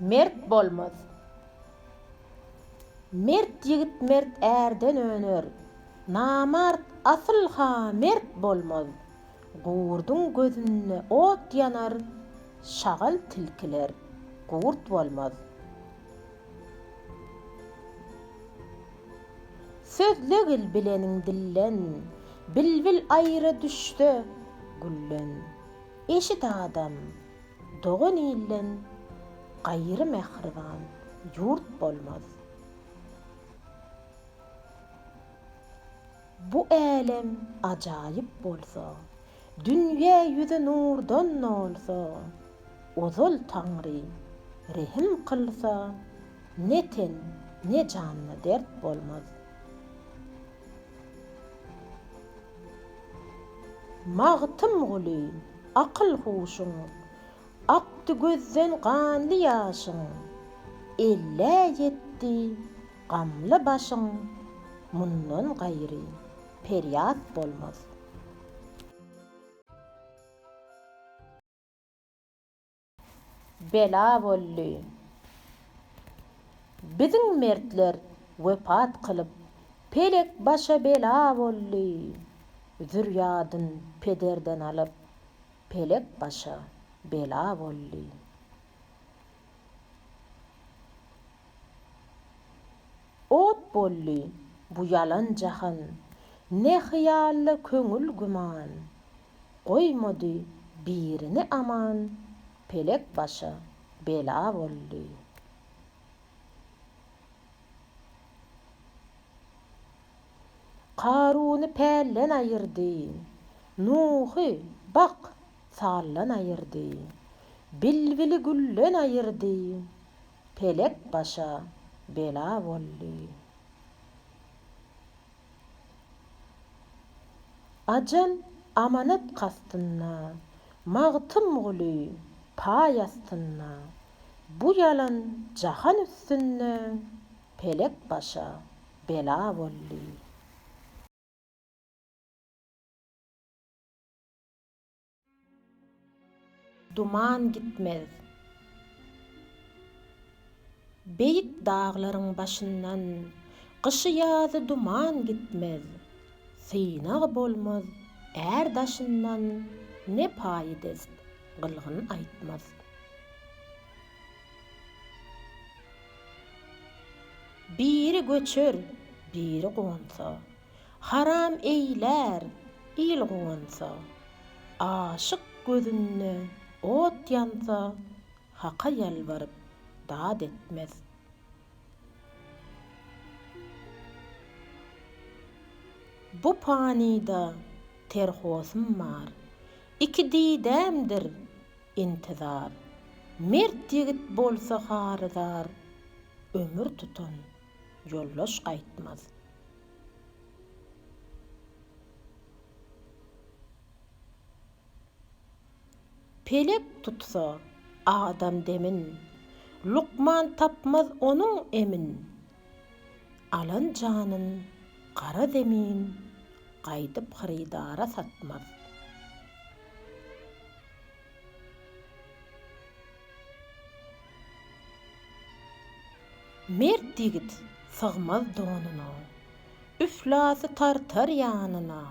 mert bolmaz. Mert yigit mert erden öner. Namart asıl ha mert bolmaz. Gurdun gözünne ot yanar, şagal tilkiler, gurt bolmaz. Sözlegil bilenin dillen, bilbil ayrı düştü güllen. Eşit adam, doğun illen, gayrı mehriban, yurt bolmaz. Bu elem acayip bolsa, dünya yüzü nurdan olsa, ozul tangri rehim kılsa, ne ten ne canlı dert bolmaz. Mağtım guli, akıl huşun, gözden ganlı yaşın, elle yetti, gamlı başın, mundan gayri, peryat bolmaz. Bela bolly. Bizim mertler wepat kılıp, pelek başa bela bolly. Züryadın pederden alıp, pelek başa bela bolly. Ot bolly, bu yalan jahan, ne hıyallı köngül güman. Koymadı birini aman, pelek başa bela bolly. Karun'u pellen ayırdı. Nuh'u bak sallan ayırdı. Bilvili güllen ayırdı. Pelek başa bela bolly. Ajal amanat kastınna, mağtım gülü payastınna. Bu yalan jahan üstünne, pelek başa bela bolly. Duman gitmez. Beyik dağların başından Qışı yazı duman gitmez. Sıynağı bolmaz. Er daşından ne payidez gılgın aytmaz. Biri göçür, biri gonsa. Haram eyler, il gonsa. Aşık gözünne ot yansa, haka yalvarıp dad etmez. Bu panida terhosum var. İki didemdir intizar. Mert yigit bolsa harizar. Ömür tutun, yollaş qaytmaz. Pelek tutsa adam demin, Lukman tapmaz onun emin. Alan canın qara zemin, qaydyp xaridara satmaz. Mert digit sığmaz donuna, üflasy tartar yanına.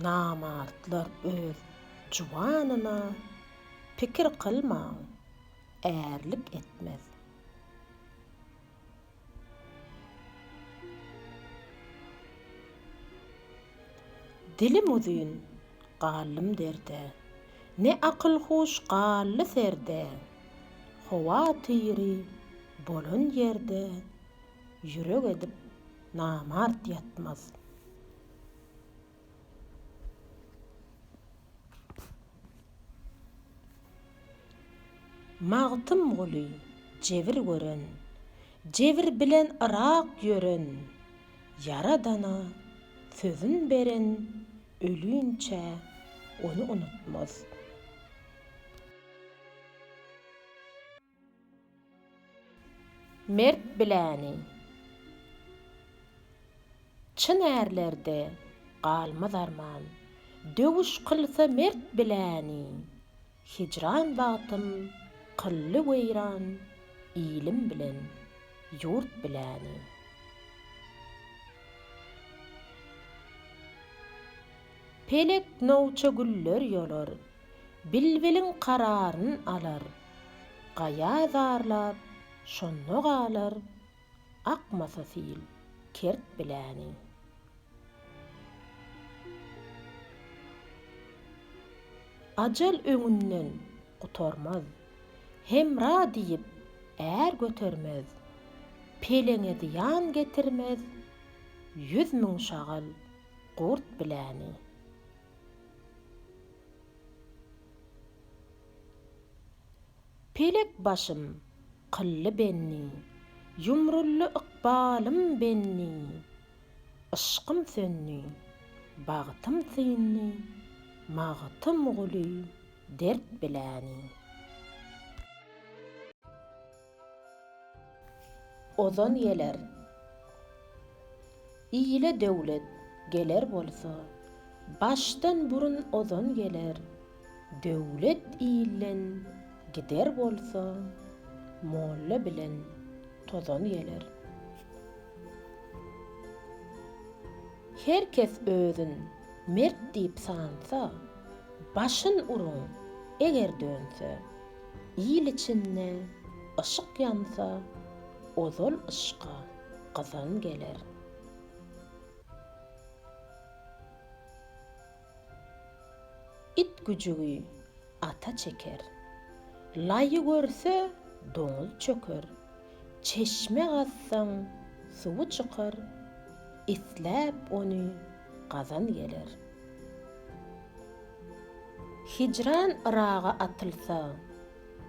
Namartlar öz juwanyna pikir qılmaň, ärlik etmez. Dilim uzun, gallym derde. Ne akıl hoş gallı serde. Hova tiri, bolun yerde. Yürek edip namart yatmaz. Mağtım guli, cevir gören. Cevir bilen ırak yören. Yaradana, sözün beren, ölüünçe onu unutmaz. Mert biläni. Çyn erlerde galmaz arman. Döwüş kılsa mert biläni. Hicran batım, qıllı weyran, ilim bilen yurt biläni. Pelek nowça güller yolar, bilbilin kararyn alar. Gaya zarlap, şonno galar, akmasa sil, kert biläni. Ajal öňünden gutarmaz, hemra diýip är götermez, peleňe diýan getirmez, yüz müň şagal gurt biläni. Pelek başım, qıllı benni, yumrullu iqbalım benni, ışqım sönni, bağıtım sıyınni, mağıtım gülü, dert biläni. Ozan yeler, iyile devlet geler bolsa, baştan burun ozan geler, devlet iyilen gider bolsa, molla bilen tozan geler. Herkes özün mert diýip sansa, başyn urun eger dönse, iyil içinde ışık yansa, ozol ışqa qazan geler. It gücügi ata çeker. Layı görse doňul çöker. Çeşme gazsaň suwu çykar. Isläp onu qazan geler. Hicran ırağa atılsa,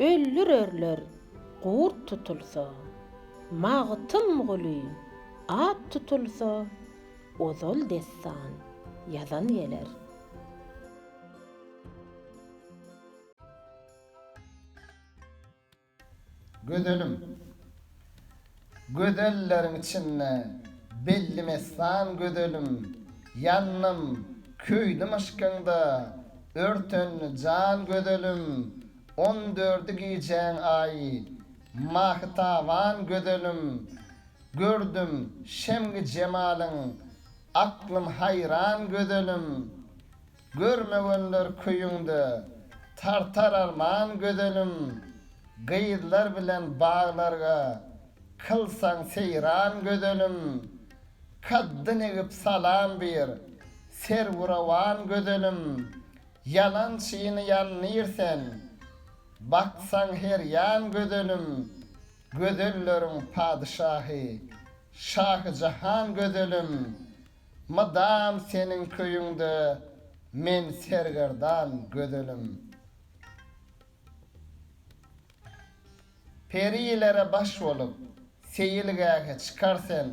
öllür örler, qurt tutulsa, mağtım gülü, at tutulsa, ozol dessan, yazan geler. Gödölüm. Gödöllerin içinde belli meslan gödölüm. Yanım köydüm aşkında örtön can gödölüm. On dördü giyeceğin ay mahtavan gödölüm. Gördüm şemgi cemalın aklım hayran gödölüm. Görmegenler köyüngde tartar arman gödölüm. Gıyırlar bilen bağlarga kılsan seyran gödölüm. Kaddın egip salam bir ser vuravan gödölüm. Yalan çiğini yanlıyırsen baksan her yan gödölüm. Gödöllerin padişahı şahı cahan gödölüm. Madam senin köyüngde men sergerdan gödölüm. Perilere baş olup seyilgäge çıkarsen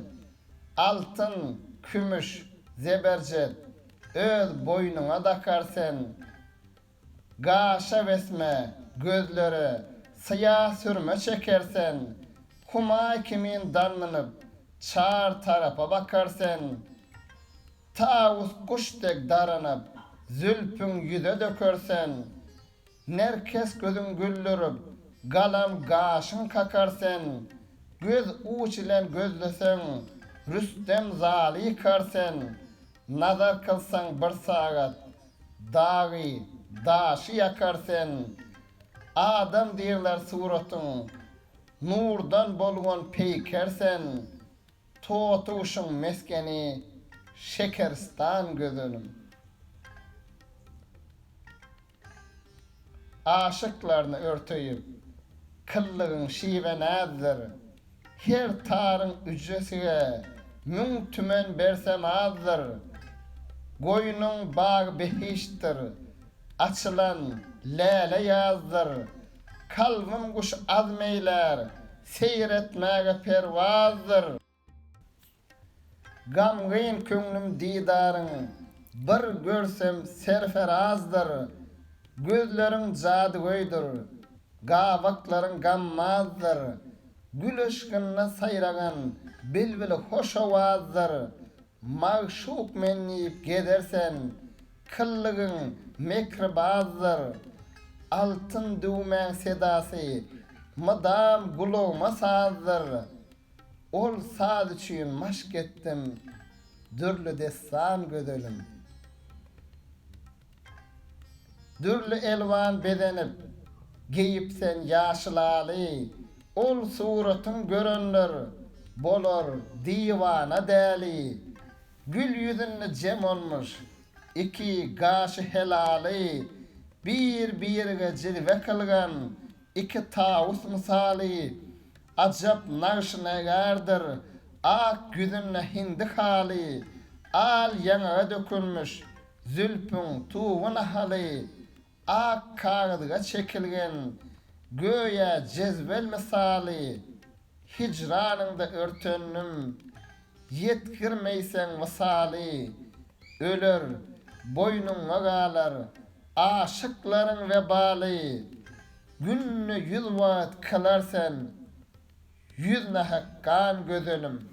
altın, kümüş, zebercet öz boynuna dakarsen gaşa vesme gözleri sıya sürme çekersen kuma kimin danlanıp çar tarafa bakarsen tavus kuştek daranıp zülpün yüze dökersen nerkes gözün güllürüp galam gaşın kakarsen göz uç ile gözlesen Rüstem zali karsen nazar kılsan bir saat dağı daşı yakarsen adam dirler suratın nurdan bolgon peykersen totuşun meskeni şekeristan gözünüm. Aşıklarını örtüyüp kıllığın şive näzdir her tarın ücresige mün tümen bersem azdır goýunun bağ behiştir açılan lele yazdır kalbim kuş azmeyler seyretmäge pervazdır. Gamgyn köňlüm didarın bir görsem serferazdır Gözlerin jadygoýdur Gawakların gammazdır Gül ışkınna sayragan bilbili hoş avazdır Mağşuk menniyip gedersen Kıllıgın mekribazdır Altın düğmen sedası Madam guluma sazdır. Ol saz üçün maşk ettim. Dürlü destan gödelim. Dürlü elvan bedenip, giyip sen yaşılalı, ol suratın görünür, bolor divana deli. Gül yüzünü cem olmuş, iki gaşı helali, bir birge cilve kılgan, iki tavus misali, acap nağışına gardır, ak güzünle hindi hali, al yana dökülmüş, zülpün tuğuna hali, ak kağıdıga çekilgen, göya cezbel misali, hicranında örtönüm, yetkirmeysen misali, ölür, boynun galar, aşıkların vebali, günlü yüz vaat kılarsan, yüzne hakkan gözölüm.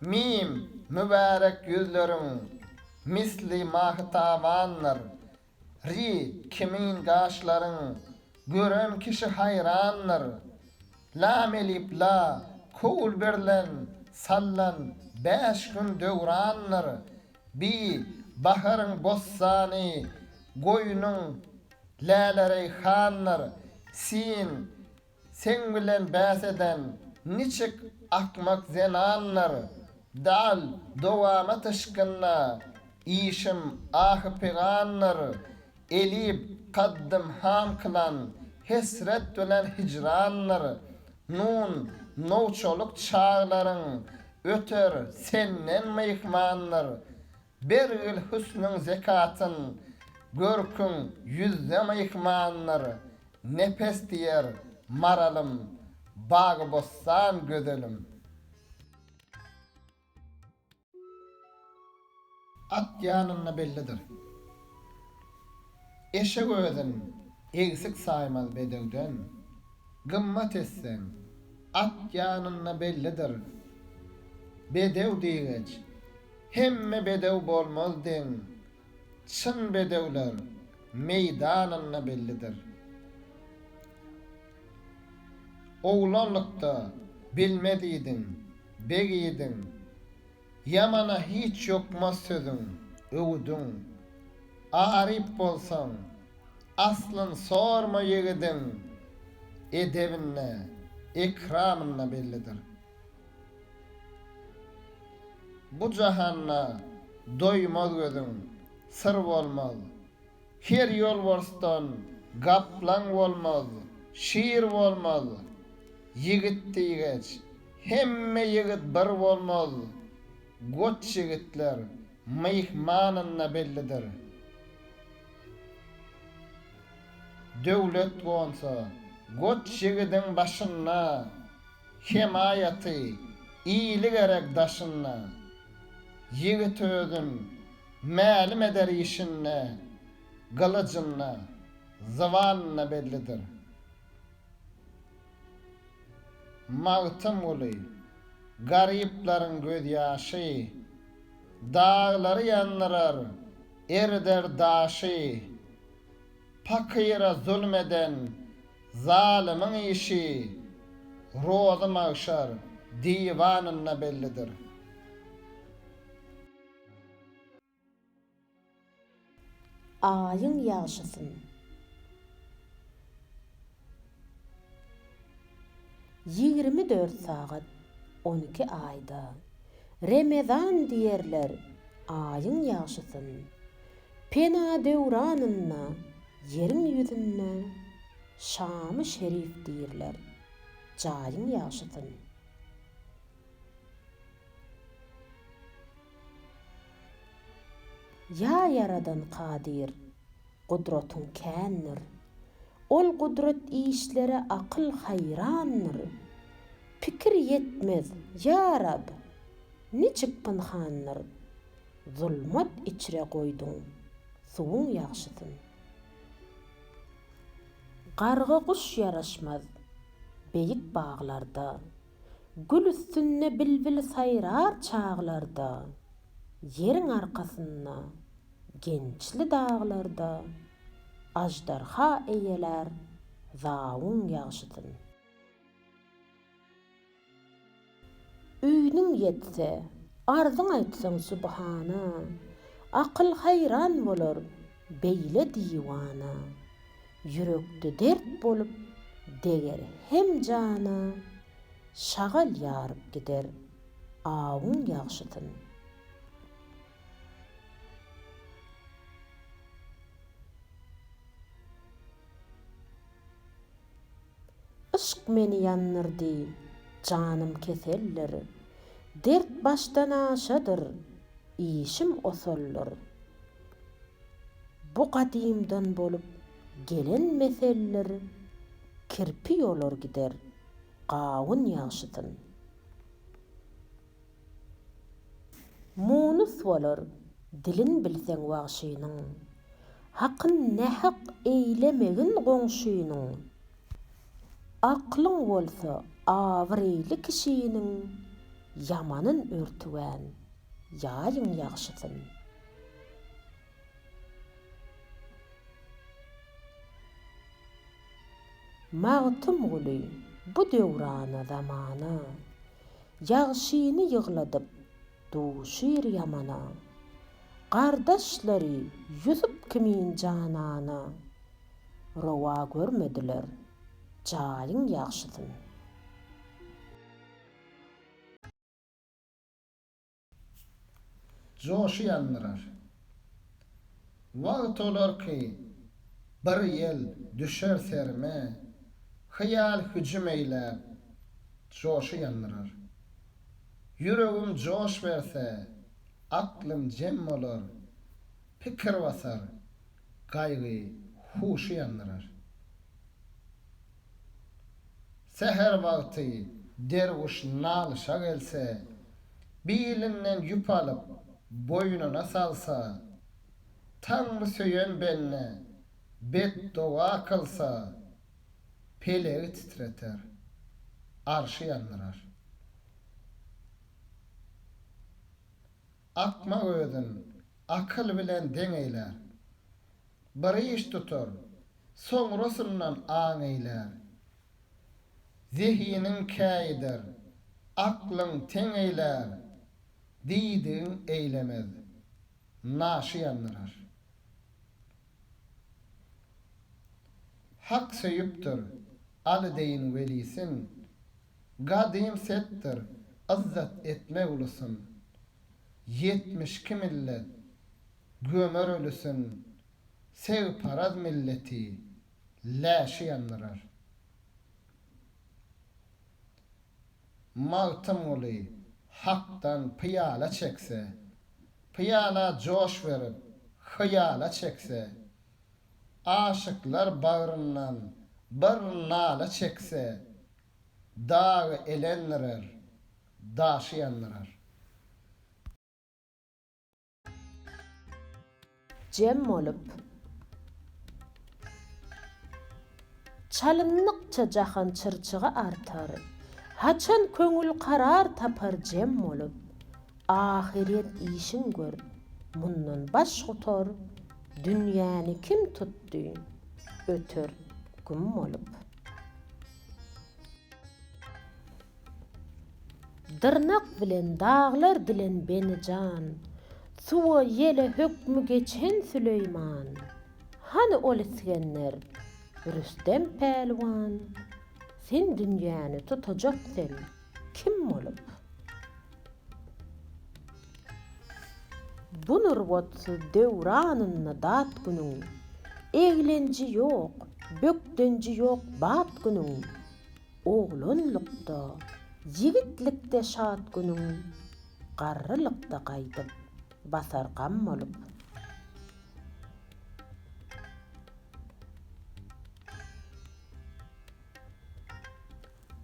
Mim mübarek yüzlerin misli mahtavanlar. Ri kimin gaşların görem kişi hayranlar. La melip la kul berlen sallan beş gün dövranlar. Bi baharın bossani goyunun lälere hanlar sin sen bilen bäseden niçik akmak zenanlar dal dowama tışkınna işim ahı peganlar elip kaddım ham kılan hesret dölen hicranlar nun novçoluk çağların öter sennen meyhmanlar beril hüsnün zekatın görkün yüzde meyhmanlar nefes diyer maralım bağı bossan gödelim at yanına bellidir. Eşek ödün eksik saymaz bedevden gımmat etsen at yanına bellidir bedev diýgeç hemme bedew bolmaz den. Çyn bedewler meýdanyna bellidir. Oğlanlıkta bilmediydin, begiydin, yamana hiç yokmaz sözün, övdün. Arif bolsan, aslın sorma yigidin, edebinle, ikramınla bellidir. Bu cahanna doymaz gözün, sır olmaz. Her yol varstan, gaplan olmaz, şiir olmaz. Yigit diýgeç, hemme yigit bir bolmaz. Goç yigitler meyhmanyna bellidir. Döwlet bolsa, goç yigidin başyna himayaty, iýlik gerek daşyna. Yigit özün mälim eder işinne, galıcynna, zavanna bellidir. Mağtım ulu, garipların göz yaşı, dağları yandırar, erder daşı, pakira zulmeden, zalimin işi, rozu mağşar, divanına bellidir. Aýyň ýaşysyn. Yigirmi dört saat, on iki ayda. Remezan diýerler, aýyň ýaşysyn. Pena döwranynna, ýeriň ýüzünne, şamy şerif diýerler, jaýyň ýaşysyn. Ya yaradan qadir, gudratun kändir. Ol gudrat işlere akıl hayrandır. Pikir yetmez, ya Rab, niçik pınhandır. Zulmat içre koydun, suğun yaxşısın. Qarga kuş yaraşmaz, beyik bağlarda. Gül üstünne bilbil sayrar çağlarda. Yerin arkasında, gençli dağlarda. ajdarha eýeler zawun ýagşytyn. Üýnüň ýetse, arzyň aýtsaň subhana, akyl hayran bolar, beýle diwana. Yürekde dert bolup, deger hem jana, şagal ýaryp gider, awun ýagşytyn. Meni ýanyrdy, janym keseller. Dert başdan aşadyr, işim osollar. Bu gadymdan bolup gelen meseller kirpi ýolar gider, gawun ýagşytyn. Munus bolar, dilin bilseň wagşynyň. Hakyn nähak eýlemegin goňşynyň. Aklyň bolsa, awryly kişiniň yamanyn örtüwän ýaýyň ýagşytyn. Mağtım guly, bu döwrana zamana, ýagşyny ýygladyp, duşyr ýamana. Gardaşlary ýüzüp kimin janana, rowa görmediler, ýagşytyn. Joşy ýandyrar. Wagt olar ki, bir ýel düşer serme, hyýal hüjüm eýlär, joşy ýandyrar. Yüregim joş berse, aklym jem bolar, pikir basar, gaýgy huşy Seher wagty derwiş nalşa gelse, bilinden ýupalyp boýnuna salsa, Tanrı söýen benne bet doğa kılsa, pelegi titreter, arşy ýandyrar. Akma ödün, akıl bilen deňeýler. Bir iş tutur, soňrasyndan aň eýler. Zihinin käýdir, aklyň teň eýler. Diýdiň eýlemez, naşy ýandyrar. Hak söýüpdir, aly deýin welisin. Gadym settir, izzat etme ulusun. 72 millet, gömer ölüsün, sev parad milleti, läşi ýandyrar. Mağtım uly, hakdan piyala çekse, piyala joş verip, hıyala çekse, aşıklar bağrından bir nala çekse, dağı elendirir, daşı yandırar. Jem olup Çalynlykça jahan çyrçygy artar. Haçan köňül karar tapar jem olup. Ahiret işin gör. Mundan baş gutar. Dünýäni kim tutdy? Ötür güm olup. Dırnak bilen dağlar dilen beni can. Suwa yele hökmü geçen Süleyman. Hani ol? Rüstem pelwan. сен дүниөнү туту жок сен кім болуп бунур ботсу деуранын дат күнің, эленжи жок бөктенжи жок бат күнің, олунлукто жигитликте шаат күнің, каррылыкта кайтып басаркан болуп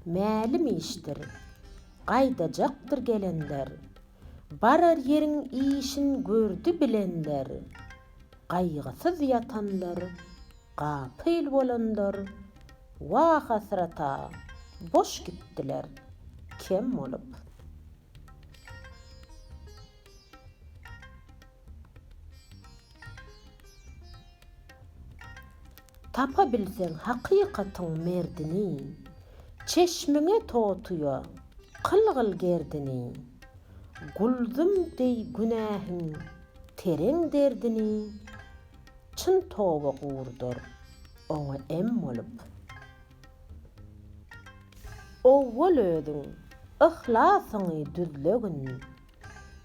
Mälim işdir. Gaýdajakdyr gelenler. Barar ýeriň işin gördü bilenler. Gaýgysyz ýatanlar, gapyl bolanlar. Wa hasrata, boş gitdiler. Kem bolup? Tapa bilsen haqiqatyň merdini, çeşmiňe totuya qılgyl gerdini. Guldum dey günähiň tereň derdini, çyn toba gurdur oňa em bolup. Owwal ödüň, ihlasyňy düzlegin,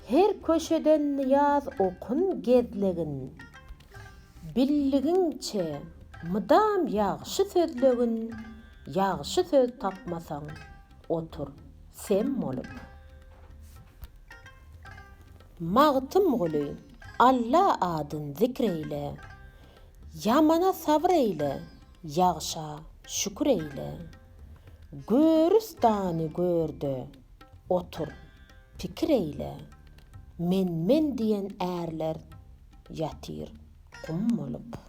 her köşeden niyaz okun gezlegin. Billiginçe mydam ýagşy sözlegin, ýagşy söz tapmasaň, otur sen bolup. Magtym guly, Allah adyn zikreyle, Yamana sabr eyle, ýagşa şükür eyle. Görüstany gördü, otur, pikir eyle. Men men diýen ärler ýatyr kum bolup.